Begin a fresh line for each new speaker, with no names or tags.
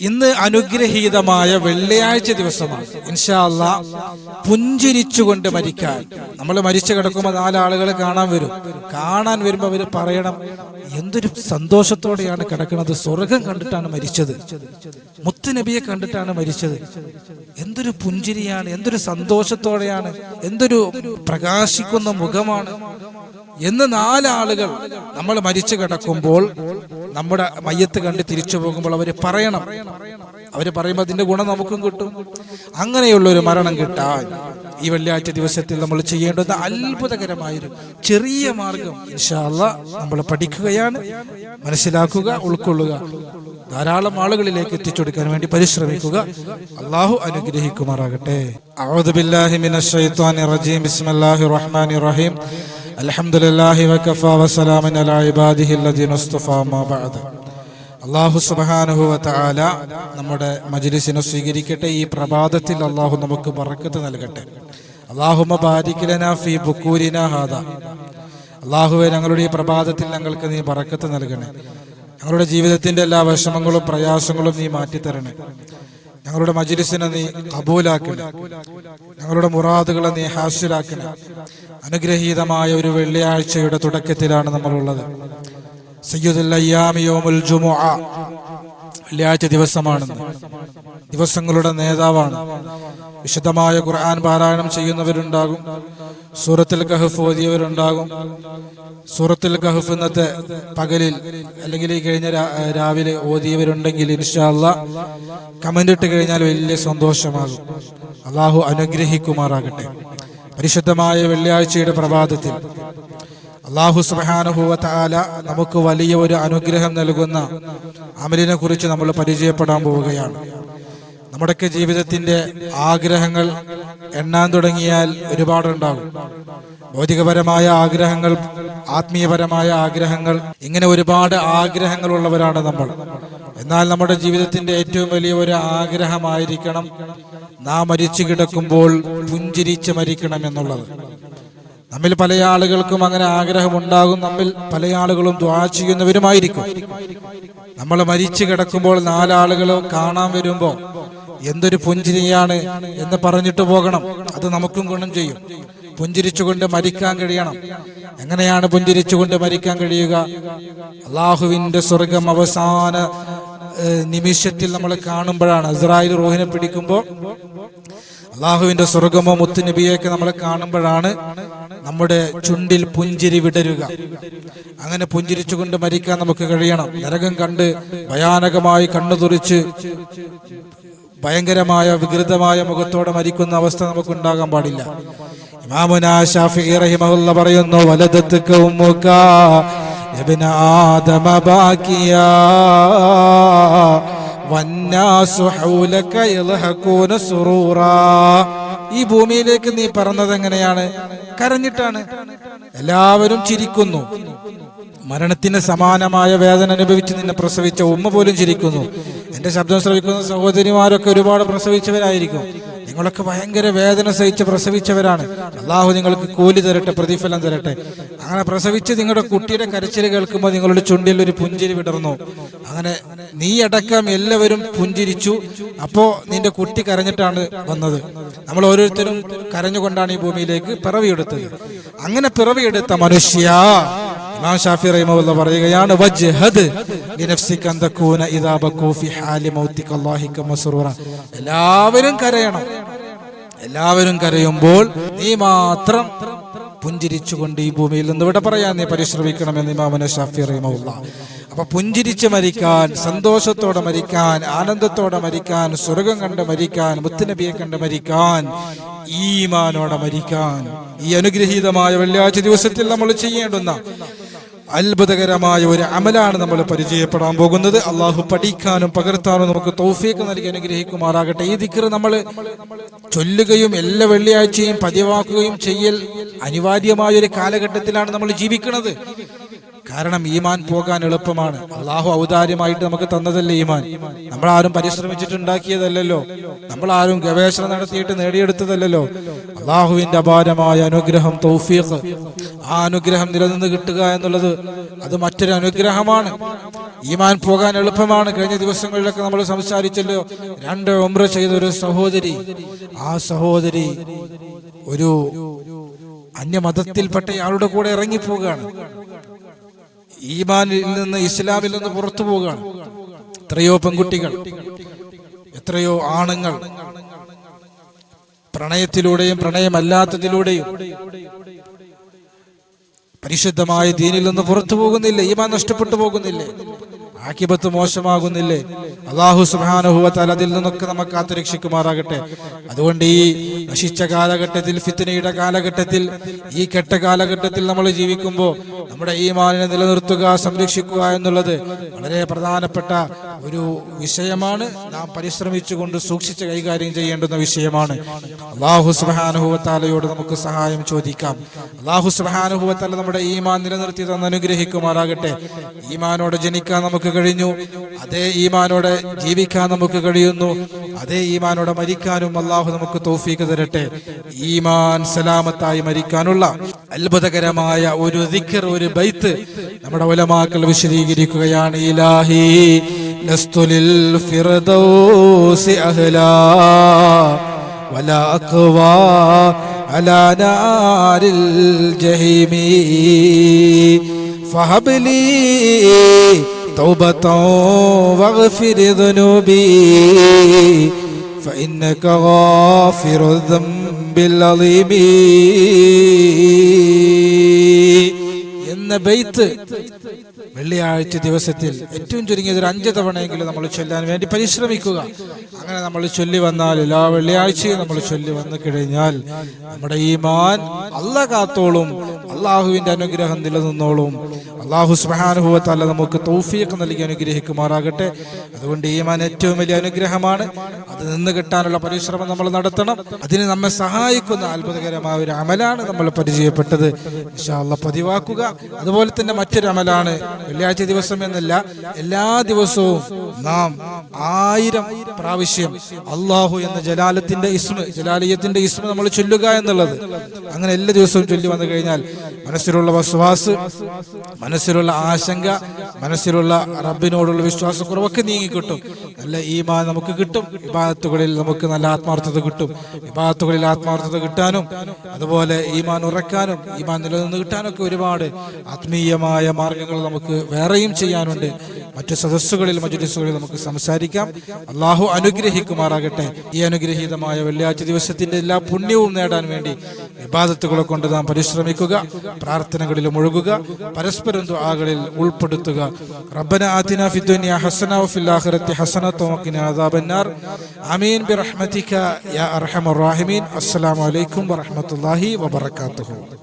ഇന്ന് അനുഗ്രഹീതമായ വെള്ളിയാഴ്ച ദിവസമാണ്. ഇൻഷാ അല്ലാ പുഞ്ചിരിച്ചുകൊണ്ട് മരിക്കാൻ. നമ്മൾ മരിച്ചു കിടക്കുമ്പോൾ നാലാളുകൾ കാണാൻ വരും. കാണാൻ വരുമ്പോൾ അവർ പറയണം എന്തൊരു സന്തോഷത്തോടെയാണ് കിടക്കുന്നത്. സ്വർഗം കണ്ടിട്ടാണ് മരിച്ചത്. മുത്തുനബിയെ കണ്ടിട്ടാണ് മരിച്ചത്. എന്തൊരു പുഞ്ചിരിയാണ് എന്തൊരു സന്തോഷത്തോടെയാണ് എന്തൊരു പ്രകാശിക്കുന്ന മുഖമാണ്. എന്ന് നാലാളുകൾ നമ്മൾ മരിച്ചു കിടക്കുമ്പോൾ നമ്മുടെ മയ്യത്ത് കണ്ട് തിരിച്ചു പോകുമ്പോൾ അവർ പറയണം. അവർ പറയുമ്പോൾ അതിന്റെ ഗുണം നമുക്കും കിട്ടും. അങ്ങനെയുള്ള ഒരു മരണം കിട്ടാൻ ഈ വെള്ളിയാഴ്ച ദിവസത്തിൽ നമ്മൾ ചെയ്യേണ്ടുന്ന അത്ഭുതകരമായൊരു ചെറിയ മാർഗം. ഇൻഷാല്ല നമ്മൾ പഠിക്കുകയാണ്. മനസ്സിലാക്കുക ഉൾക്കൊള്ളുക. ധാരാളം ആളുകളിലേക്ക് എത്തിച്ചു കൊടുക്കാൻ വേണ്ടി പരിശ്രമിക്കുക. അള്ളാഹു അനുഗ്രഹിക്കുമാറാകട്ടെ. റഹീം. അൽഹംദുലില്ലാഹി വകഫാ വസലാമൻ അലാ ഇബാദിഹി അല്ലദീന ഇസ്തഫാ മാ ബഅദ. അള്ളാഹു സുബ്ഹാനഹു വതആല നമ്മുടെ മജ്ലിസിനെ സ്വീകരിക്കട്ടെ ഈ പ്രഭാതത്തിൽ അള്ളാഹു നമുക്ക് പറക്കത്ത് നൽകട്ടെ. ബുക്കൂരിനാ ഹാദാ. അള്ളാഹുവെ ഞങ്ങളുടെ ഈ പ്രഭാതത്തിൽ ഞങ്ങൾക്ക് നീ പറക്കത്ത് നൽകണേ. ഞങ്ങളുടെ ജീവിതത്തിന്റെ എല്ലാ വിഷമങ്ങളും പ്രയാസങ്ങളും നീ മാറ്റിത്തരണേ. ഞങ്ങളുടെ മജിലിസിനെ നീ കബൂലാക്കണം. ഞങ്ങളുടെ മുറാദുകളെ നീ ഹാസിലാക്കണേ. അനുഗ്രഹീതമായ ഒരു വെള്ളിയാഴ്ചയുടെ തുടക്കത്തിലാണ് നമ്മളുള്ളത്. സയ്യിദുൽ അയ്യാമി യോമുൽ ജുമുഅ. വെള്ളിയാഴ്ച ദിവസമാണ്. ദിവസങ്ങളുടെ നേതാവാണ്. വിശദമായ ഖുർആൻ പാരായണം ചെയ്യുന്നവരുണ്ടാകും. സൂറത്തിൽ കഹഫ് ഓതിയവരുണ്ടാകും. സൂറത്തിൽ കഹഫ് ഇന്നത്തെ പകലിൽ അല്ലെങ്കിൽ ഈ കഴിഞ്ഞ രാവിലെ ഓതിയവരുണ്ടെങ്കിൽ ഇൻഷാല്ല കമന്റ് ഇട്ട് കഴിഞ്ഞാൽ വലിയ സന്തോഷമാകും. അള്ളാഹു അനുഗ്രഹിക്കുമാറാകട്ടെ. പരിശുദ്ധമായ വെള്ളിയാഴ്ചയുടെ പ്രഭാതത്തിൽ അള്ളാഹു സുബാനുഭൂവത്താല നമുക്ക് വലിയ ഒരു അനുഗ്രഹം നൽകുന്ന അമലിനെ കുറിച്ച് നമ്മൾ പരിചയപ്പെടാൻ പോവുകയാണ്. നമ്മുടെയൊക്കെ ജീവിതത്തിന്റെ ആഗ്രഹങ്ങൾ എണ്ണാൻ തുടങ്ങിയാൽ ഒരുപാടുണ്ടാകും. ഭൗതികപരമായ ആഗ്രഹങ്ങൾ ആത്മീയപരമായ ആഗ്രഹങ്ങൾ ഇങ്ങനെ ഒരുപാട് ആഗ്രഹങ്ങളുള്ളവരാണ് നമ്മൾ. എന്നാൽ നമ്മുടെ ജീവിതത്തിന്റെ ഏറ്റവും വലിയ ഒരു ആഗ്രഹമായിരിക്കണം നാം മരിച്ചു കിടക്കുമ്പോൾ പുഞ്ചിരിച്ച് മരിക്കണം എന്നുള്ളത്. നമ്മിൽ പല ആളുകൾക്കും അങ്ങനെ ആഗ്രഹമുണ്ടാകും. നമ്മിൽ പല ആളുകളും ദ്വാ ചെയ്യുന്നവരുമായിരിക്കും. നമ്മൾ മരിച്ചു കിടക്കുമ്പോൾ നാലാളുകൾ കാണാൻ വരുമ്പോൾ എന്തൊരു പുഞ്ചിരിയാണ് എന്ന് പറഞ്ഞിട്ട് പോകണം. അത് നമുക്കും ഗുണം ചെയ്യും. പുഞ്ചിരിച്ചുകൊണ്ട് മരിക്കാൻ കഴിയണം. എങ്ങനെയാണ് പുഞ്ചിരിച്ചുകൊണ്ട് മരിക്കാൻ കഴിയുക? അള്ളാഹുവിന്റെ സ്വർഗം അവസാന നിമിഷത്തിൽ നമ്മൾ കാണുമ്പോഴാണ്. ഇസ്രായേൽ റോഹിനെ പിടിക്കുമ്പോൾ അള്ളാഹുവിന്റെ സ്വർഗമോ മുത്തുനബിയൊക്കെ നമ്മൾ കാണുമ്പോഴാണ് നമ്മുടെ ചുണ്ടിൽ പുഞ്ചിരി വിടരുക അങ്ങനെ പുഞ്ചിരിച്ചുകൊണ്ട് മരിക്കാൻ നമുക്ക് കഴിയണം നരകം കണ്ട് ഭയാനകമായി കണ്ണു തുറിച്ച് ഭയങ്കരമായ വികൃതമായ മുഖത്തോടെ മരിക്കുന്ന അവസ്ഥ നമുക്ക് ഉണ്ടാകാൻ പാടില്ല ഇമാമുന ഷാഫി റഹിമഹുല്ല പറയുന്നു വലതത്തുക്ക ഉമ്മുക ابن آدم باكيا والناس حولك يضحكون سرورا ഈ ഭൂമിയിലേക്ക് നീ പറഞ്ഞത് എങ്ങനെയാണ്? കരഞ്ഞിട്ടാണ്. എല്ലാവരും ചിരിക്കുന്നു. മരണത്തിന് സമാനമായ വേദന അനുഭവിച്ച് നിന്നെ പ്രസവിച്ച ഉമ്മ പോലും ചിരിക്കുന്നു. എന്റെ ശബ്ദം ശ്രവിക്കുന്ന സഹോദരിമാരൊക്കെ ഒരുപാട് പ്രസവിച്ചവരായിരിക്കും. നിങ്ങളൊക്കെ ഭയങ്കര വേദന സഹിച്ച് പ്രസവിച്ചവരാണ്. അള്ളാഹു നിങ്ങൾക്ക് കൂലി തരട്ടെ പ്രതിഫലം തരട്ടെ. അങ്ങനെ പ്രസവിച്ച് നിങ്ങളുടെ കുട്ടിയുടെ കരച്ചിൽ കേൾക്കുമ്പോൾ നിങ്ങളുടെ ചുണ്ടിൽ ഒരു പുഞ്ചിരി വിടർന്നു. അങ്ങനെ നീ അടക്കം എല്ലാവരും പുഞ്ചിരിച്ചു. അപ്പോ നിന്റെ കുട്ടി കരഞ്ഞിട്ടാണ് വന്നത്. നമ്മൾ ഓരോരുത്തരും കരഞ്ഞുകൊണ്ടാണ് ഈ ഭൂമിയിലേക്ക് പിറവിയെടുത്തത്. അങ്ങനെ പിറവിയെടുത്ത മനുഷ്യ ഇമാം ഷാഫി പറയുകയാണ് വജ്ഹദ് ലിനഫ്സിക ഇദാ ബകൂ ഫി ഹാലി മൗതിക അല്ലാഹിക മസ്റൂറ എല്ലാവരും കരയണം. എല്ലാവരും കരയുമ്പോൾ നീ മാത്രം പുഞ്ചിരിച്ചുകൊണ്ട് ഈ ഭൂമിയിൽ നിന്ന് ഇവിടെ പറയാൻ നീ പരിശ്രമിക്കണമെന്ന് ഇമാമന ഷാഫി റഹിമഹുല്ല. അപ്പൊ പുഞ്ചിരിച്ച് മരിക്കാൻ സന്തോഷത്തോടെ മരിക്കാൻ ആനന്ദത്തോടെ മരിക്കാൻ സ്വർഗം കണ്ട് മരിക്കാൻ മുത്തുനബിയെ കണ്ട് മരിക്കാൻ ഈമാനോടെ മരിക്കാൻ ഈ അനുഗ്രഹീതമായ വെള്ളിയാഴ്ച ദിവസത്തിൽ നമ്മൾ ചെയ്യേണ്ടുന്ന അത്ഭുതകരമായ ഒരു അമലാണ് നമ്മൾ പരിചയപ്പെടാൻ പോകുന്നത്. അള്ളാഹു പഠിക്കാനും പകർത്താനും നമുക്ക് തൗഫീക്ക് നൽകി അനുഗ്രഹിക്കുമാറാകട്ടെ. ഈ ദിക്കർ നമ്മൾ ചൊല്ലുകയും എല്ലാ വെള്ളിയാഴ്ചയും പതിവാക്കുകയും ചെയ്യൽ അനിവാര്യമായ ഒരു കാലഘട്ടത്തിലാണ് നമ്മൾ ജീവിക്കുന്നത്. കാരണം ഈമാൻ പോകാൻ എളുപ്പമാണ്. അള്ളാഹു ഔദാര്യമായിട്ട് നമുക്ക് തന്നതല്ലേ ഈമാൻ? നമ്മൾ ആരും പരിശ്രമിച്ചിട്ടുണ്ടാക്കിയതല്ലല്ലോ. നമ്മൾ ആരും ഗവേഷണം നടത്തിയിട്ട് നേടിയെടുത്തതല്ലല്ലോ. അള്ളാഹുവിന്റെ അപാരമായ അനുഗ്രഹം തൗഫീഖ്. ആ അനുഗ്രഹം നിലനിന്ന് കിട്ടുക എന്നുള്ളത് അത് മറ്റൊരു അനുഗ്രഹമാണ്. ഈമാൻ പോകാൻ എളുപ്പമാണ്. കഴിഞ്ഞ ദിവസങ്ങളിലൊക്കെ നമ്മൾ സംസാരിച്ചല്ലോ രണ്ട് ഒമ്പ്ര ചെയ്ത ഒരു സഹോദരി. ആ സഹോദരി ഒരു അന്യമതത്തിൽപ്പെട്ട ആളുടെ കൂടെ ഇറങ്ങിപ്പോവുകയാണ്. ഈമാനിൽ നിന്ന് ഇസ്ലാമിൽ നിന്ന് പുറത്തു പോവുകയാണ്. എത്രയോ പെൺകുട്ടികൾ എത്രയോ ആണുങ്ങൾ പ്രണയത്തിലൂടെയും പ്രണയമല്ലാത്തതിലൂടെയും പരിശുദ്ധമായ ദീനിൽ നിന്ന് പുറത്തു പോകുന്നില്ലേ ഈമാൻ നഷ്ടപ്പെട്ടു പോകുന്നില്ലേ. ആക്കിബത്ത് മോശമാകുന്നില്ലേ? അള്ളാഹു സുഹാനുഭവത്താൽ അതിൽ നിന്നൊക്കെ നമുക്ക് കാത്തുരക്ഷിക്കുമാറാകട്ടെ. അതുകൊണ്ട് ഈ നശിച്ച കാലഘട്ടത്തിൽ ഫിത്തിനയുടെ കാലഘട്ടത്തിൽ ഈ കെട്ട കാലഘട്ടത്തിൽ നമ്മൾ ജീവിക്കുമ്പോൾ നമ്മുടെ ഈ മാലിനെ നിലനിർത്തുക സംരക്ഷിക്കുക എന്നുള്ളത് വളരെ പ്രധാനപ്പെട്ട ഒരു വിഷയമാണ്. നാം പരിശ്രമിച്ചുകൊണ്ട് സൂക്ഷിച്ച് കൈകാര്യം ചെയ്യേണ്ടുന്ന വിഷയമാണ്. അള്ളാഹു സുഹാനുഭവത്താലയോട് നമുക്ക് സഹായം ചോദിക്കാം. അള്ളാഹു സുഹാനുഭവത്താല നമ്മുടെ ഈമാൻ നിലനിർത്തി തന്ന് അനുഗ്രഹിക്കുമാറാകട്ടെ. മാനോട് ജനിക്കാൻ നമുക്ക് കഴിഞ്ഞു അതേ ഈമാനോടെ ജീവിക്കാൻ നമുക്ക് കഴിയുന്നു അതേ ഈമാനോടെ മരിക്കാനും അള്ളാഹു നമുക്ക് തൗഫീക്ക് തരട്ടെ ഈമാൻ സലാമത്തായി മരിക്കാനുള്ള അത്ഭുതകരമായ ഒരു ദിക്കർ ഒരു ബൈത്ത് നമ്മുടെ ഉലമാക്കൾ വിശദീകരിക്കുകയാണ് ഇലാഹി ലസ്തുലിൽ ഫിർദൗസി അഹ്ലാ ولا أقوى على نار الجحيم فهب لي توبة واغفر ذنوبي فإنك غافر الذنب العظيم എന്ന ബെയ്ത്ത് വെള്ളിയാഴ്ച ദിവസത്തിൽ ഏറ്റവും ചുരുങ്ങിയത് ഒരു അഞ്ച് തവണയെങ്കിലും നമ്മൾ ചൊല്ലാൻ വേണ്ടി പരിശ്രമിക്കുക അങ്ങനെ നമ്മൾ ചൊല്ലി വന്നാൽ എല്ലാ വെള്ളിയാഴ്ചയും നമ്മൾ ചൊല്ലി വന്നു കഴിഞ്ഞാൽ നമ്മുടെ ഈ മാൻ അല്ല കാത്തോളും അള്ളാഹുവിന്റെ അനുഗ്രഹം നിലനിന്നോളും അള്ളാഹു സുബാനുഭവത്തല്ല നമുക്ക് തൗഫീഖ് നൽകി അനുഗ്രഹിക്കുമാറാകട്ടെ. അതുകൊണ്ട് ഈ മാൻ ഏറ്റവും വലിയ അനുഗ്രഹമാണ്. അത് നിന്ന് കിട്ടാനുള്ള പരിശ്രമം നമ്മൾ നടത്തണം. അതിന് നമ്മെ സഹായിക്കുന്ന അത്ഭുതകരമായ ഒരു അമലാണ് നമ്മൾ പരിചയപ്പെട്ടത്. അല്ലാ പതിവാക്കുക. അതുപോലെ തന്നെ മറ്റൊരു അമലാണ്. വെള്ളിയാഴ്ച ദിവസം എന്നല്ല എല്ലാ ദിവസവും നാം ആയിരം പ്രാവശ്യം അള്ളാഹു എന്ന ജലാലത്തിന്റെ ഇസ്മ ജലാലിയത്തിന്റെ ഇസ്മ നമ്മൾ ചൊല്ലുക എന്നുള്ളത്. അങ്ങനെ എല്ലാ ദിവസവും ചൊല്ലി വന്നു കഴിഞ്ഞാൽ മനസ്സിലുള്ള വസ്വാസ് മനസ്സിലുള്ള ആശങ്ക മനസ്സിലുള്ള റബ്ബിനോടുള്ള വിശ്വാസക്കുറവൊക്കെ നീങ്ങിക്കിട്ടും. നല്ല ഈമാൻ നമുക്ക് കിട്ടും. വിഭാഗത്തുകളിൽ നമുക്ക് നല്ല ആത്മാർത്ഥത കിട്ടും. വിഭാഗത്തുകളിൽ ആത്മാർത്ഥത കിട്ടാനും അതുപോലെ ഈമാൻ ഉറക്കാനും ഈമാൻ നിലനിന്ന് കിട്ടാനൊക്കെ ഒരുപാട് ആത്മീയമായ മാർഗങ്ങൾ നമുക്ക് വേറെയും ചെയ്യാനുണ്ട്. മറ്റു സദസ്സുകളിൽ മജുലിസുകളിൽ നമുക്ക് സംസാരിക്കാം. അള്ളാഹു അനുഗ്രഹിക്കുമാറാകട്ടെ. ഈ അനുഗ്രഹീതമായ വെള്ളിയാഴ്ച ദിവസത്തിന്റെ എല്ലാ പുണ്യവും നേടാൻ വേണ്ടി വിവാദത്തുകളെ കൊണ്ട് നാം പരിശ്രമിക്കുക പ്രാർത്ഥനകളിൽ മുഴുകുക പരസ്പരം ദുആകളിൽ ഉൾപ്പെടുത്തുക. റബ്ബന ആതിന ഫി ഹസന വഫിൽ ആഖിറതി ഹസന വഖിന അദാബന്നാർ ആമീൻ. ബിറഹ്മതിക യാ അർഹമർ റഹീമീൻ. അസ്സലാമു അലൈക്കും വറഹ്മത്തുള്ളാഹി വബറകാതുഹു.